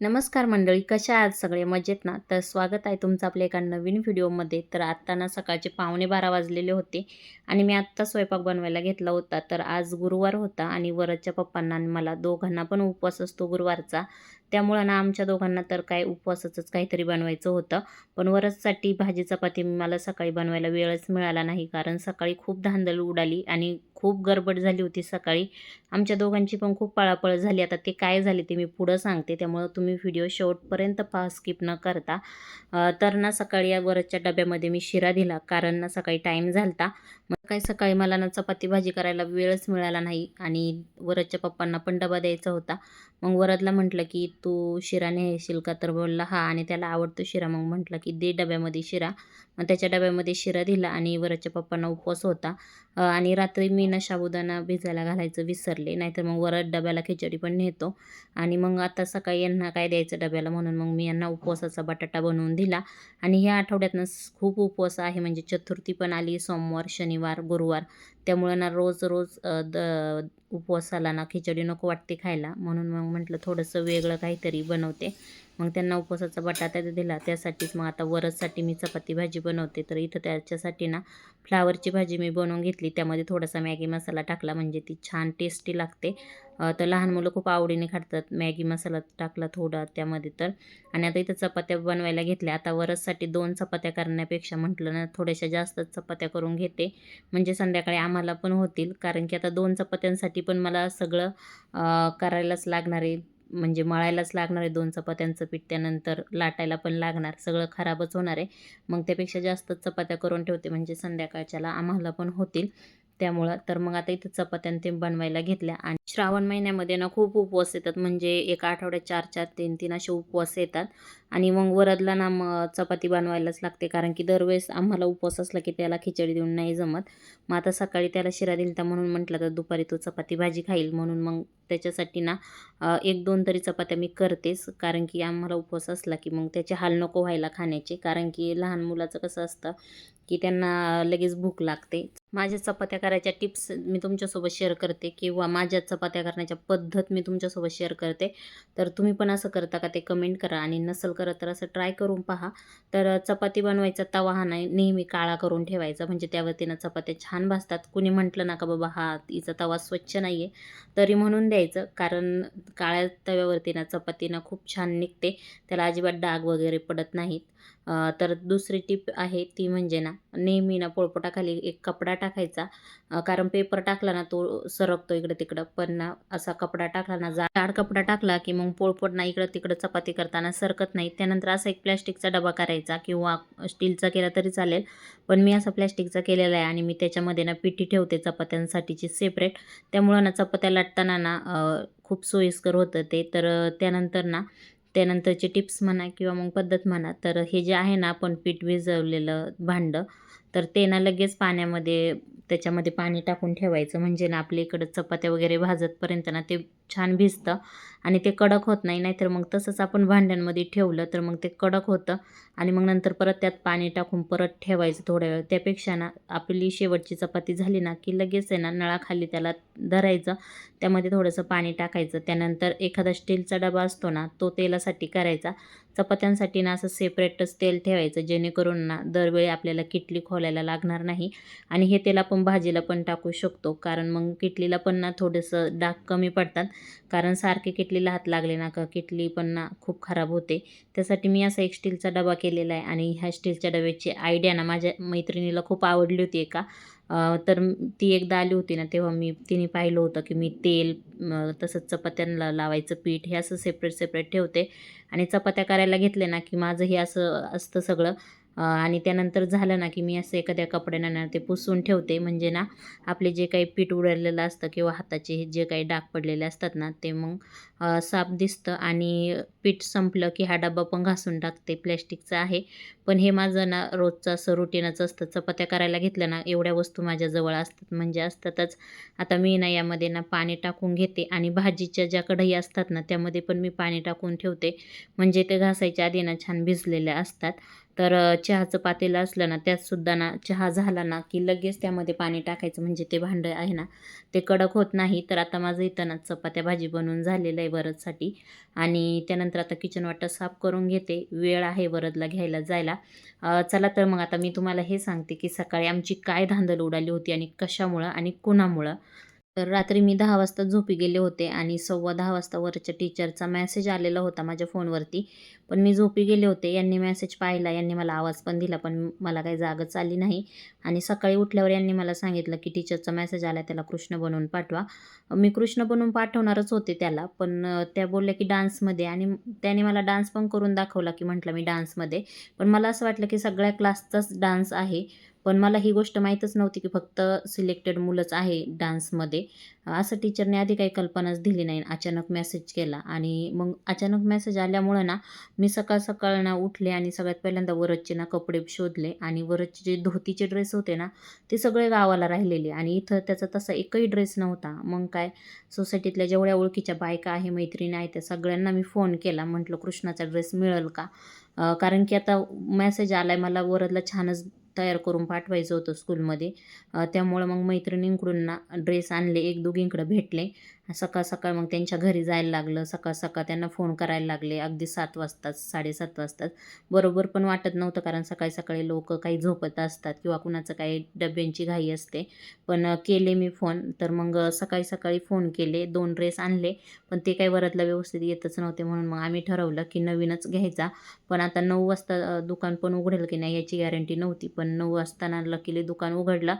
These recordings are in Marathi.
नमस्कार मंडळी कशा आहात सगळे? मजेत ना? तर स्वागत आहे तुमचं आपल्या एका नवीन व्हिडिओमध्ये. तर आत्ता ना सकाळचे पावणे बारा वाजलेले होते आणि मी आत्ता स्वयंपाक बनवायला घेतला होता. तर आज गुरुवार होता आणि वरच्या पप्पांना आणि मला दोघांना पण उपवास असतो गुरुवारचा. त्यामुळं ना आमच्या दोघांना तर काय उपवासाचंच काहीतरी बनवायचं होतं. पण वरचसाठी भाजी चपाती मला सकाळी बनवायला वेळच मिळाला नाही कारण सकाळी खूप धांदल उडाली आणि खूप गडबड झाली होती सकाळी. आमच्या दोघांची पण खूप पळापळ झाली. आता ते काय झाले ते मी पुढं सांगते. त्यामुळं तुम्ही व्हिडिओ शेवटपर्यंत पहा स्किप न करता. तर ना सकाळी या वरच्या डब्यामध्ये मी शिरा दिला. कारण ना सकाळी टाईम झालता. मग काय सकाळी मला ना चपाती भाजी करायला वेळच मिळाला नाही. आणि वरदच्या पप्पांना पण डबा द्यायचा होता. मग वरदला म्हटलं की तू शिरा न्यायशील का? तर बोलला हा. आणि त्याला आवडतो शिरा. मग म्हटलं की दे डब्यामध्ये शिरा. मग त्याच्या डब्यामध्ये शिरा दिला आणि वरदच्या पप्पांना उपवास होता. आणि रात्री मी पुन्हा साबुदाणा भिजायला घालायचं विसरले. नाहीतर मग वरद डब्याला खिचडी पण नेतो. आणि मग आता सकाळी यांना काय द्यायचं डब्याला? म्हणून मग मी यांना उपवासाचा बटाटा बनवून दिला. आणि ह्या आठवड्यातनं खूप उपवास आहे. म्हणजे चतुर्थी पण आली सोमवार शनिवार गुरुवार. त्यामुळे ना रोज रोज द उपवासाला ना खिचडी नको वाटते खायला. म्हणून मग म्हटलं थोडंसं वेगळं काहीतरी बनवते. मग त्यांना उपवासाचा बटाटा दिला. त्यासाठीच मग आता वरससाठी मी चपाती भाजी बनवते. तर इथं त्याच्यासाठी ना फ्लावरची भाजी मी बनवून घेतली. त्यामध्ये थोडासा मॅगी मसाला टाकला. म्हणजे ती छान टेस्टी लागते. तर लहान मुलं खूप आवडीने खातात. मॅगी मसाला टाकला थोडा त्यामध्ये तर. आणि आता इथं चपात्या बनवायला घेतल्या. आता वरससाठी दोन चपात्या करण्यापेक्षा म्हटलं ना थोड्याशा जास्तच चपात्या करून घेते. म्हणजे संध्याकाळी आम्हाला पण होतील. कारण की आता दोन चपात्यांसाठी पण मला सगळं करायलाच लागणार आहे. म्हणजे मळायलाच लागणार आहे दोन चपात्यांचं पीठ. त्यानंतर लाटायला पण लागणार. सगळं खराबच होणार आहे. मग त्यापेक्षा जास्त चपात्या करून ठेवते. म्हणजे संध्याकाळच्याला आम्हाला पण होतील. त्यामुळं. तर मग आता इथं चपात्यान ते बनवायला घेतल्या. आणि श्रावण महिन्यामध्ये ना खूप उपवास येतात. म्हणजे एका आठवड्यात चार चार तीन तीन असे उपवास येतात. आणि मग वरदला ना मग चपाती बनवायलाच लागते. कारण की दरवेळेस आम्हाला उपवास असला की त्याला खिचडी देऊन नाही जमत. मग आता सकाळी त्याला शिरा दिलता म्हणून म्हटलं तर दुपारी तो चपाती भाजी खाईल म्हणून. मग त्याच्यासाठी ना एक दोन तरी चपात्या मी करतेच. कारण की आम्हाला उपवास असला की मग त्याचे हाल नको व्हायला खाण्याचे. कारण की लहान मुलाचं कसं असतं की त्यांना लगेच भूक लागते. माझ्या चपात्या करायच्या टिप्स मी तुमच्यासोबत शेअर करते किंवा माझ्या चपात्या करण्याच्या पद्धत मी तुमच्यासोबत शेअर करते. तर तुम्ही पण असं करता का ते कमेंट करा आणि नसल करत तर असं ट्राय करून पहा. तर चपाती बनवायचा तवा हा नाही नेहमी काळा करून ठेवायचा म्हणजे त्यावरतीनं चपात्या छान भाजतात. कुणी म्हटलं ना का बाबा हा तिचा तवा स्वच्छ नाही आहे तरी म्हणून द्यायचं कारण काळ्या तव्यावरती ना चपातीनं खूप छान निघते. त्याला अजिबात डाग वगैरे पडत नाहीत. तर दुसरी टिप आहे ती म्हणजे ना नेहमी ना पोळपोटाखाली एक कपडा टाकायचा. कारण पेपर टाकला ना तो सरकतो इकडं तिकडं. पण ना असा कपडा टाकला ना जाड कपडा टाकला की मग पोळपोट ना इकडं तिकडं चपाती करताना सरकत नाही. त्यानंतर असा एक प्लॅस्टिकचा डबा करायचा किंवा स्टीलचा केला तरी चालेल. पण मी असा प्लॅस्टिकचा केलेला आहे आणि मी त्याच्यामध्ये ना पिठी ठेवते चपात्यांसाठीची सेपरेट त्यामुळं ना चपात्या लाटताना ना खूप सोयीस्कर होतं ते. तर त्यानंतर ना त्यानंतरचे टिप्स म्हणा किंवा मग पद्धत म्हणा तर हे जे आहे ना आपण पीठ भिजवलेलं भांडं तर ते ना लगेच पाण्यामध्ये त्याच्यामध्ये पाणी टाकून ठेवायचं. म्हणजे ना आपल्या इकडं चपात्या वगैरे भाजतपर्यंत ना ते छान भिजतं. आणि ते कडक होत नाही नाहीतर मग तसंच आपण भांड्यांमध्ये ठेवलं तर मग ते कडक होतं आणि मग नंतर परत त्यात पाणी टाकून परत ठेवायचं थोड्या वेळ. त्यापेक्षा ना आपली शेवटची चपाती झाली ना की लगेच आहे ना नळाखाली त्याला धरायचं त्यामध्ये थोडंसं पाणी टाकायचं. त्यानंतर एखादा स्टीलचा डबा असतो ना तो तेलासाठी करायचा. चपात्यांसाठी ना असं सेपरेटच तेल ठेवायचं जेणेकरून ना दरवेळी आपल्याला किटली खोलायला लागणार नाही आणि हे तेल आपण भाजीला पण टाकू शकतो. कारण मग किटलीला पण ना थोडंसं डाग कमी पडतात. कारण सारखे किटली किटलीला हात लागले ना का? किटली पण ना खूप खराब होते. त्यासाठी मी असा एक स्टीलचा डबा केलेला आहे आणि ह्या स्टीलच्या डब्याची आयडिया ना माझ्या मैत्रिणीला खूप आवडली होती एका. तर ती एकदा आली होती ना तेव्हा मी तिने पाहिलं होतं की मी तेल तसंच चपात्यांना लावायचं पीठ हे असं सेपरेट सेपरेट ठेवते. आणि चपात्या करायला घेतले ना की माझं हे असं असतं सगळं. आणि त्यानंतर झालं ना की मी असं एखाद्या कपड्यानं ना ते पुसून ठेवते. म्हणजे ना आपले जे काही पीठ उडलेलं असतं किंवा हाताचे जे काही डाग पडलेले असतात ना ते मग साफ दिसतं आणि पीठ संपलं की हा डबा पण घासून टाकते. प्लॅस्टिकचा आहे. पण हे माझं ना रोजचं असं रुटीनच असतं. चपात्या करायला घेतलं ना एवढ्या वस्तू माझ्याजवळ असतात. म्हणजे असतातच. आता मी ना यामध्ये ना पाणी टाकून घेते आणि भाजीच्या ज्या कढई असतात ना त्यामध्ये पण मी पाणी टाकून ठेवते. म्हणजे ते घासायच्या आधी ना छान भिजलेल्या असतात. तर चहाचं पातेलं असलं ना त्यातसुद्धा ना चहा झाला ना की लगेच त्यामध्ये पाणी टाकायचं म्हणजे ते भांडं आहे ना ते कडक होत नाही. तर आता माझं इथं ना चपात्या भाजी बनवून झालेलं आहे वरदसाठी. आणि त्यानंतर आता किचन वाटा साफ करून घेते. वेळ आहे वरदला घ्यायला जायला. चला तर मग आता मी तुम्हाला हे सांगते की सकाळी आमची काय धांदल उडाली होती आणि कशामुळं आणि कुणामुळं. तर रात्री मी दहा वाजता झोपी गेले होते आणि सव्वा दहा वाजता वरच्या टीचरचा मॅसेज आलेला होता माझ्या फोनवरती. पण मी झोपी गेले होते. यांनी मॅसेज पाहिला. यांनी मला आवाज पण दिला पण मला काही जागच आली नाही. आणि सकाळी उठल्यावर यांनी मला सांगितलं की टीचरचा मेसेज आला त्याला कृष्ण बनवून पाठवा. मी कृष्ण बनवून पाठवणारच होते त्याला पण त्या बोलल्या की डान्समध्ये आणि त्याने मला डान्स पण करून दाखवला की म्हटलं मी डान्समध्ये पण मला असं वाटलं की सगळ्या क्लासचाच डान्स आहे. पण मला ही गोष्ट माहीतच नव्हती की फक्त सिलेक्टेड मुलंच आहे डान्समध्ये. असं टीचरने आधी काही कल्पनाच दिली नाही. अचानक मेसेज केला आणि मग अचानक मेसेज आल्यामुळं ना मी सकाळ सकाळ ना उठले आणि सगळ्यात पहिल्यांदा वरदचे ना कपडे शोधले आणि वरदचे जे धोतीचे ड्रेस होते ना ते सगळे गावाला राहिलेले आणि इथं त्याचा तसा एकही ड्रेस नव्हता. मग काय सोसायटीतल्या जेवढ्या ओळखीच्या बायका आहे मैत्रिणी आहे त्या सगळ्यांना मी फोन केला. म्हटलं कृष्णाचा ड्रेस मिळेल का? कारण की आता मेसेज आला आहे मला वरदला छानच तयार करून पाठवायचं होतं स्कूलमध्ये त्यामुळं मग मैत्रिणींकडून ना ड्रेस आणले एक दोघींकडं भेटले. सकाळ सकाळ मग त्यांच्या घरी जायला लागलं. सकाळ सकाळ त्यांना फोन करायला लागले. अगदी सात वाजताच साडेसात वाजताच. बरोबर पण वाटत नव्हतं कारण सकाळी सकाळी लोक काही झोपत असतात किंवा कुणाचं काही डब्यांची घाई असते. पण केले मी फोन तर मग सकाळी सकाळी फोन केले. दोन ड्रेस आणले. पण ते काही वरातला व्यवस्थित येतच नव्हते म्हणून मग आम्ही ठरवलं की नवीनच घ्यायचा. पण आता नऊ वाजता दुकान पण उघडेल की नाही याची गॅरंटी नव्हती. पण नऊ वाजताना लकीली दुकान उघडलं.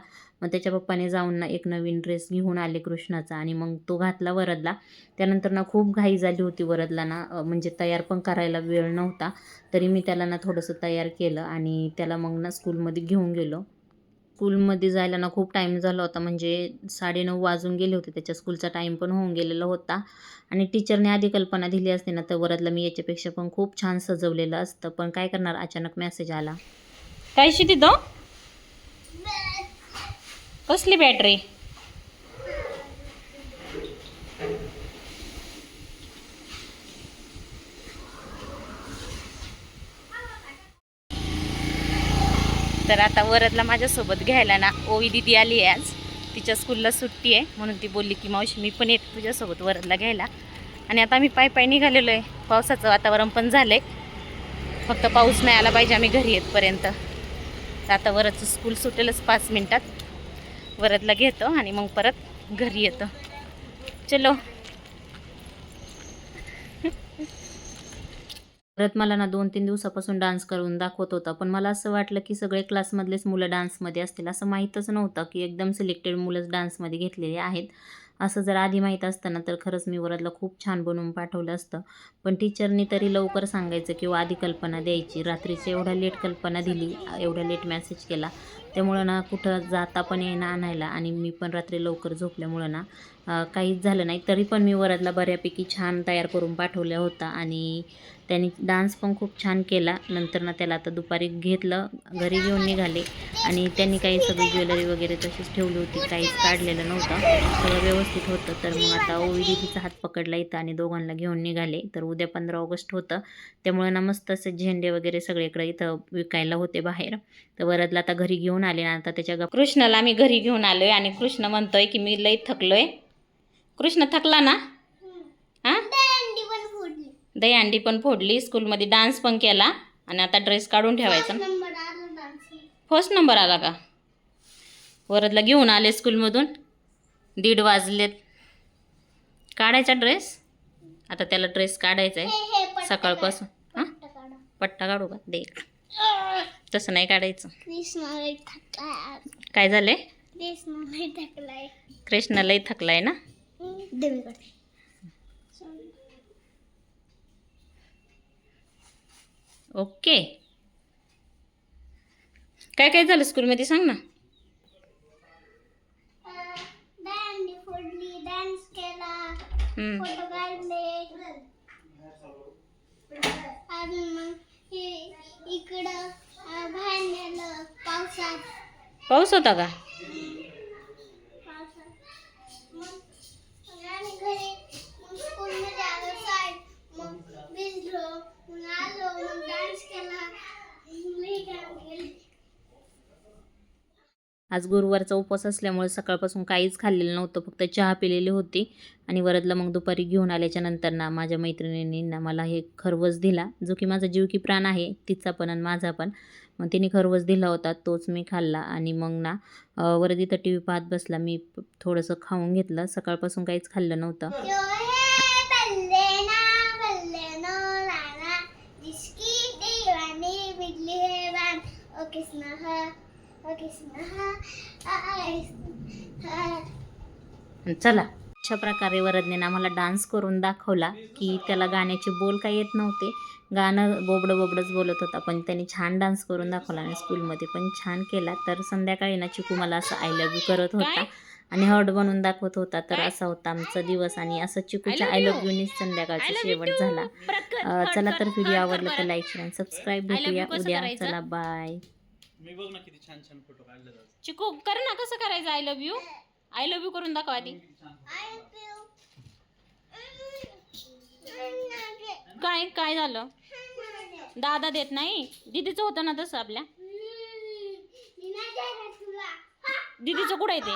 मग त्याच्या पप्पाने जाऊन ना एक नवीन ड्रेस घेऊन आले कृष्णाचा आणि मग तो घातला वरदला. त्यानंतर ना खूप घाई झाली होती वरदला ना म्हणजे तयार पण करायला वेळ नव्हता. तरी मी त्याला ना थोडंसं तयार केलं आणि त्याला मग ना स्कूलमध्ये घेऊन गेलो. स्कूलमध्ये जायला ना खूप टाईम झाला होता म्हणजे साडेनऊ वाजून गेले होते. त्याच्या स्कूलचा टाईम पण होऊन गेलेला होता. आणि टीचरने आधी कल्पना दिली असते ना तर वरदला मी याच्यापेक्षा पण खूप छान सजवलेलं असतं. पण काय करणार? अचानक मेसेज आला. काय शिती तो? कसली बॅटरी तर आता वरदला माझ्यासोबत घ्यायला ना ओवी दिदी आली आहे आज. तिच्या स्कूलला सुट्टी आहे म्हणून ती बोलली की मावशी मी पण येते तुझ्यासोबत वरदला घ्यायला. आणि आता आम्ही पाय पाय निघालेलो आहे. पावसाचं वातावरण पण झालं आहे फक्त पाऊस नाही आला पाहिजे आम्ही घरी येतपर्यंत. तर आता वरदचं स्कूल सुटेलच पाच मिनटात. वरदला घेतो आणि मग परत घरी येतो. चलो. परत मला ना दोन तीन दिवसापासून डान्स करून दाखवत होता पण मला असं वाटलं की सगळे क्लासमधलेच मुलं डान्समध्ये असतील असं माहीतच नव्हतं की एकदम सिलेक्टेड मुलंच डान्समध्ये घेतलेले आहेत. असं जर आधी माहीत असतं ना तर खरंच मी वरदला खूप छान बनवून पाठवलं असतं. पण टीचरनी तरी लवकर सांगायचं किंवा आधी कल्पना द्यायची. रात्रीची एवढ्या लेट कल्पना दिली एवढ्या लेट मेसेज केला. त्यामुळं ना कुठं जाता पण येणं आणायला आणि मी पण रात्री लवकर झोपल्यामुळं ना काहीच झालं नाही. तरी पण मी वरातला बऱ्यापैकी छान तयार करून पाठवल्या होता आणि त्यांनी डान्स पण खूप छान केला. नंतर ना त्याला आता दुपारी घेतलं घरी घेऊन निघाले आणि त्यांनी काही सगळी ज्वेलरी वगैरे तशीच ठेवली होती काहीच काढलेलं नव्हतं. सगळं व्यवस्थित होतं. तर मग आता ओवी दिदीचा हात पकडला इथं आणि दोघांना घेऊन निघाले. तर उद्या पंधरा ऑगस्ट होतं. त्यामुळे ना मस्त असे झेंडे वगैरे सगळीकडे इथं विकायला होते बाहेर. तर वरातला आता घरी घेऊन आले ना आता त्याच्या कृष्णाला आम्ही घरी घेऊन आलोय आणि कृष्ण म्हणतोय की मी लई थकलोय. कृष्ण थकला ना? हां? दही अंडी पण फोडली. स्कूलमध्ये डान्स पण केला. आणि आता ड्रेस काढून ठेवायचा. फर्स्ट नंबर आला का? वरदला घेऊन आले स्कूलमधून. दीड वाजलेत. काढायचा ड्रेस? आता त्याला ड्रेस काढायचा आहे सकाळपासून. हां? पट्टा काढू. का? दे. तसं नाही काढायचं. थकलाय काय झालंय? कृष्णाला थकलाय. थकलाय ना? देवीकडे ओके. काय काय झालं स्कूलमध्ये सांग ना? दांडी फोडली डान्स केला हम्म. फोटो काढले अजून मग हे इकडं अं, बाहेर नेलं पावसात पाऊस होता का पावसात मग मग आणि घरी मग स्कूलमध्ये आलो साईड मग भिजलो मग आलो मग डान्स केला आज गुरुवारचा उपवास असल्यामुळे सकाळपासून काहीच खाल्लेलं नव्हतं फक्त चहा पिलेली होती आणि वरदला मग दुपारी घेऊन आल्याच्यानंतर ना माझ्या मैत्रिणींनी मला हे खरवस दिला जो की माझा जीव की प्राण आहे तिचा पण आणि माझा पण. मग तिने खरवस दिला होता तोच मी खाल्ला आणि मग ना वरदी तर टी व्ही पाहत बसला. मी थोडंसं खाऊन घेतलं. सकाळपासून काहीच खाल्लं नव्हतं. जो चला. अशा प्रकारे वरदने आम्हाला डान्स करून दाखवला की त्याला गाण्याचे बोल काही येत नव्हते. गाणं बोबडं बोबडंच बोलत होता पण त्याने छान डान्स करून दाखवला आणि स्कूलमध्ये पण छान केला. तर संध्याकाळी ना चिकू मला असं आय लव्ह यू करत होता आणि हर्ट बनवून दाखवत होता. तर असा होता आमचा दिवस आणि असं चिकूच्या आय लव्ह यूनीच संध्याकाळचा शेवट झाला. चला तर व्हिडिओ आवडला तर लाईक शेअर आणि सबस्क्राईब भेटूया उद्या. चला बाय मी बघ ना किती छान छान फोटो काढले जातात चिकू कर ना कसं करायचं? I love you I love you करून दाखव आधी. I feel काय काय झालं? दादा देत नाही? दीदीचं होतं ना तसं आपल्या. तुला. दीदीचं कुठं आहे ते?